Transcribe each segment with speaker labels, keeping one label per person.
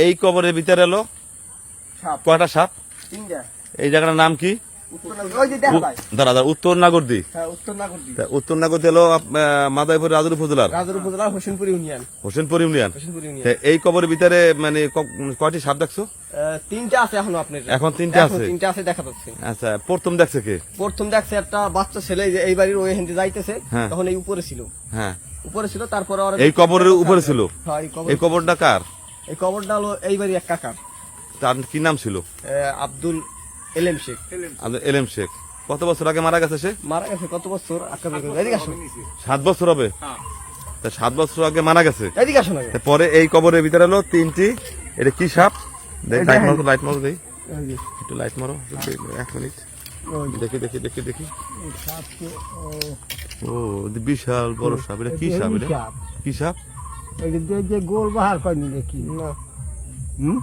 Speaker 1: এই কবরের ভিতরে এলো? কয়টা সাপ? এই জায়গাটার নাম কি?
Speaker 2: উত্তর
Speaker 1: দাঁড়া দাঁড়া নাগরদি
Speaker 2: হ্যাঁ উত্তর নাগরদী
Speaker 1: হলো আপ- রাজুর উপজেলার?
Speaker 2: হোসেনপুর ইউনিয়ন।
Speaker 1: হোসেনপুর এই কবরের ভিতরে মানে কয়টি সাপ দেখছ?
Speaker 2: তিনটা আছে এখনও আপনার।
Speaker 1: এখন তিনটা আছে?
Speaker 2: তিনটা আছে দেখা যাচ্ছে।
Speaker 1: আচ্ছা প্রথম দেখছে কে?
Speaker 2: প্রথম দেখছে একটা বাচ্চা ছেলে এই যে এই বাড়ির ওই হেন্দি যাইতেছে
Speaker 1: হ্যাঁ।
Speaker 2: তখন এই উপরে ছিল।
Speaker 1: হ্যাঁ।
Speaker 2: উপরে ছিল তারপরে
Speaker 1: এই কবরের উপরে ছিল?
Speaker 2: হ্যাঁ, এই
Speaker 1: কবরটা কার?
Speaker 2: এই কবরটা হলো এই বাড়ির এক কাকার।
Speaker 1: তার কি নাম ছিল?
Speaker 2: আব্দুল এলেম শেখ।
Speaker 1: আমাদের এলএম শেখ। কত বছর আগে মারা গেছে সে?
Speaker 2: মারা গেছে কত বছর? আক্কা এদিকে আসো
Speaker 1: সাত বছর হবে? তা সাত বছর আগে মারা গেছে?
Speaker 2: এদিকে আসো না
Speaker 1: পরে এই কবরের ভিতরে হলো তিনটি। এটা কি সাপ? দেখ লাইট
Speaker 2: হ্যাঁ।
Speaker 1: মারো লাইট মারো দেই। একটু লাইট মারো এক মিনিট। দেখি দেখি দেখি দেখি। ও। বিশাল বড় সাপ। এটা কি সাপ এটা? কি সাপ?
Speaker 3: এই যে যে গোল বাহার পাইনি দেখি।
Speaker 2: না।
Speaker 3: হুম?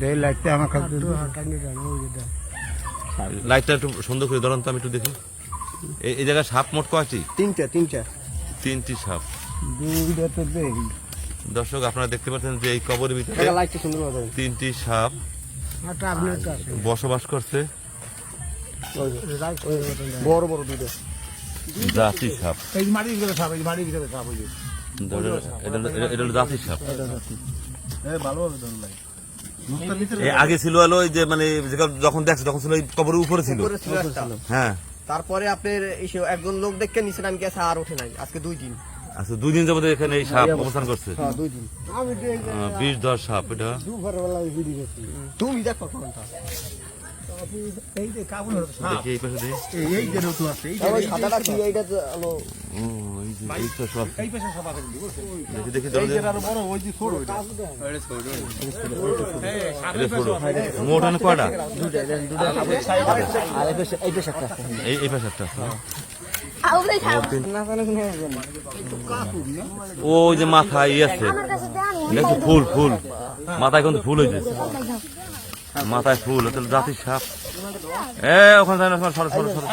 Speaker 3: দেখ আমার কাছে
Speaker 1: লাইটটা একটু সুন্দর করে ধরুন তো আমি একটু দেখি। এই- এই জায়গায় সাপ মোট কয়টি?
Speaker 2: তিনটা তিনটা।
Speaker 1: তিনটি সাপ।
Speaker 3: দুইটা তো দেখি।
Speaker 1: দর্শক আপনারা দেখতে পাচ্ছেন যে এই কবরের ভিতরে তিনটি সাপ
Speaker 3: আপনার
Speaker 1: বসবাস করছে।
Speaker 2: বড় বড় দুটো
Speaker 1: জাতি সাপ।
Speaker 3: এই মাটির ভিতরে সাপ এই মাটির ভিতরে সাপ ওই
Speaker 1: এটা হলো- জাতি সাপ। আগে ছিল হলো যে মানে যখন দেখছে তখন ছিল ওই কবরের উপরে ছিল। হ্যাঁ।
Speaker 2: তারপরে আপনার একজন লোক দেখে নিচে নামি গেছে আর ওঠে নাই। আজকে দুই দিন।
Speaker 1: আচ্ছা দুই দিন যাবত এখানে এই সাপ অবস্থান করছে।
Speaker 2: হ্যাঁ দুই দিন।
Speaker 3: আমি
Speaker 1: আহ, বিষ ধর সাপ এটা।
Speaker 2: তুমি দেখো
Speaker 1: ও যে মাথায় আছে। ফুল ফুল। মাথায় কিন্তু ফুল হয়ে যাচ্ছে মাথায় ফুল তাহলে জাতির সাপ। এ ওখানে যায় না সর সর সর সর।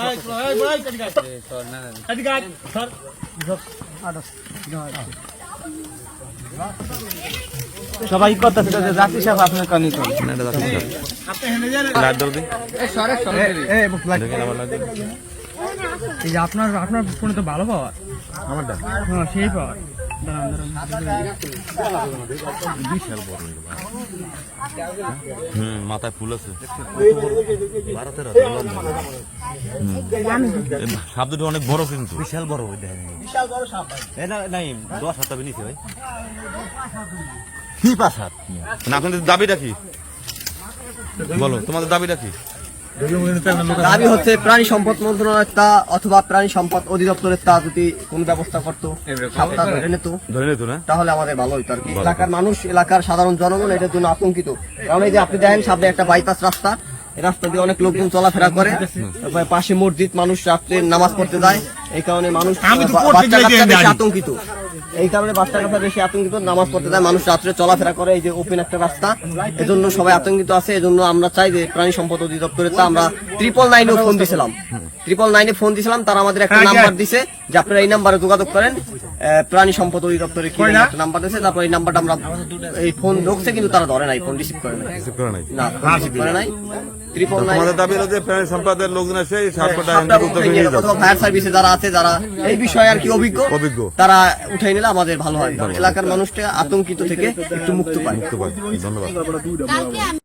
Speaker 2: সবাই কথা জাতি সাহেব আপনার কানি করেন
Speaker 1: না, এটা জাতির সাপ। লাইট দাও দি। দেখেন আমার লাইট দাও।
Speaker 4: এই যে আপনার আপনার ফোনে তো ভালো পাওয়ার।
Speaker 1: আমারটা
Speaker 4: হ্যাঁ সেই
Speaker 1: হুম মাথায় ফুল আছে। বারো সাপ দুটো অনেক বড় কিন্তু। বিশাল বড় ওই দেখেন। বিশাল বড় সাপ নাই দশ হাত নিচে ভাই। কি পাঁচ হাত না আপনাদের দাবিটা কি? বলো তোমাদের দাবিটা কি?
Speaker 2: দাবি হচ্ছে প্রাণী সম্পদ মন্ত্রণালয়ের তা অথবা প্রাণী সম্পদ অধিদপ্তরের তা যদি কোন ব্যবস্থা করতো সাপটা ধরে নিত। তাহলে আমাদের ভালো হইতো আর কি। এলাকার মানুষ এলাকার সাধারণ জনগণ এটার জন্য আতঙ্কিত। কারণ এই যে আপনি দেখেন সামনে একটা বাইপাস রাস্তা। এই রাস্তা দিয়ে অনেক লোকজন চলাফেরা করে। তারপরে পাশে মসজিদ মানুষ রাত্রে নামাজ পড়তে যায়। এই কারণে মানুষ আতঙ্কিত। এই কারণে বাচ্চা কাচ্চা বেশি আতঙ্কিত নামাজ পড়তে যায় মানুষ রাত্রে চলাফেরা করে এই যে ওপেন একটা রাস্তা। এজন্য সবাই আতঙ্কিত আছে এজন্য আমরা চাই যে প্রাণী সম্পদ অধিদপ্তরে তা আমরা ট্রিপল নাইনে ফোন দিয়েছিলাম ট্রিপল নাইনে ফোন দিয়েছিলাম তারা আমাদের একটা নাম্বার দিছে। যে আপনারা এই নাম্বারে যোগাযোগ করেন। আহ, প্রাণী সম্পদ অধিদপ্তরে কি একটা নাম্বার দিয়েছে তারপর এই নাম্বারটা আমরা এই ফোন ঢুকছে কিন্তু তারা ধরে নাই ফোন রিসিভ করে নাই।
Speaker 1: রিসিভ করে নাই?
Speaker 2: না রিসিভ করে নাই।
Speaker 1: তোমাদের দাবি হলো যে প্রাণী সম্পদের লোকজন এসে সাপটা
Speaker 2: ফায়ার সার্ভিসে যারা আছে যারা এই বিষয়ে আর কি অভিজ্ঞ
Speaker 1: অভিজ্ঞ।
Speaker 2: তারা উঠাই নিলে আমাদের ভালো হয়। এলাকার মানুষটা আতঙ্কিত থেকে একটু মুক্ত পায়।
Speaker 1: ধন্যবাদ
Speaker 5: কালকে আমি